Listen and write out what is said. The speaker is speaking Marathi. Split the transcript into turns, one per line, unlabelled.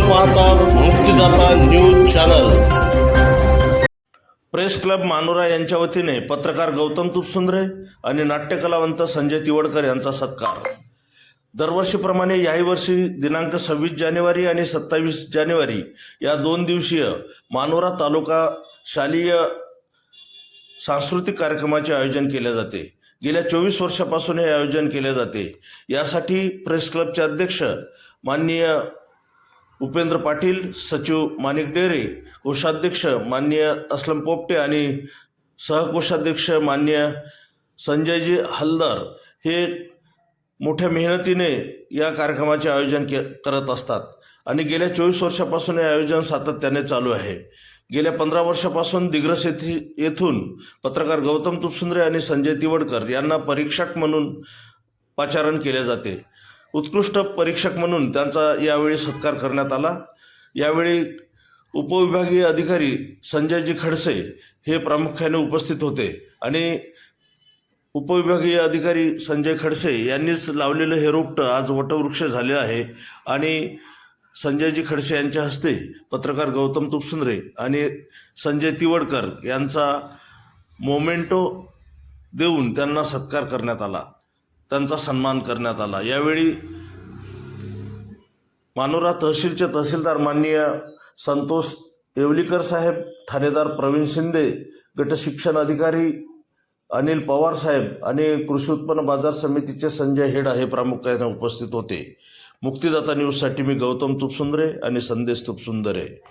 पाहतात Muktidata news channel.
Press club Manora यांच्या वतीने पत्रकार गौतम तुपसुंद्रे आणि नाट्यकलावंत संजय तिवडकर यांचा सत्कार. दरवर्षीप्रमाणे याही वर्षी दिनांक सव्वीस जानेवारी आणि सत्तावीस जानेवारी या दोन दिवसीय मानोरा तालुका शालेय सांस्कृतिक कार्यक्रमाचे आयोजन केले जाते. गेल्या चोवीस वर्षापासून हे आयोजन केले जाते. यासाठी प्रेस क्लबचे अध्यक्ष माननीय उपेंद्र पाटील सचिव माणिक डेरे कोषाध्यक्ष माननीय असलम पोपटे आणि सहकोषाध्यक्ष मान्य संजयजी हलदर हे मोठ्या मेहनतीने या कार्यक्रमाचे आयोजन के करत असतात. आणि गेल्या चोवीस वर्षापासून हे आयोजन सातत्याने चालू आहे. गेल्या पंधरा वर्षापासून दिग्रस येथे येथून पत्रकार गौतम तुपसुंद्रे आणि संजय तिवडकर यांना परीक्षक म्हणून पाचारण केले जाते. उत्कृष्ट परीक्षक म्हणून त्यांचा यावेळी सत्कार करण्यात आला. यावेळी उपविभागीय अधिकारी संजयजी खडसे हे प्रामुख्याने उपस्थित होते आणि उपविभागीय अधिकारी संजय खडसे यांनीच लावलेलं हे रोपटं आज वटवृक्ष झाले आहे आणि संजयजी खडसे यांच्या हस्ते पत्रकार गौतम तुपसुंद्रे आणि संजय तिवडकर यांचा मोमेंटो देऊन त्यांना सत्कार करण्यात आला. त्यांचा सन्मान करण्यात आला. यावेळी मानोरा तहसीलचे तहसीलदार माननीय संतोष येवलीकर साहेब ठाणेदार प्रवीण शिंदे गटशिक्षण अधिकारी अनिल पवार साहेब आणि कृषी उत्पन्न बाजार समितीचे संजय हेडा हे प्रामुख्याने उपस्थित होते. मुक्तिदाता न्यूजसाठी मी गौतम तुपसुंदरे आणि संदेश तुपसुंदरे.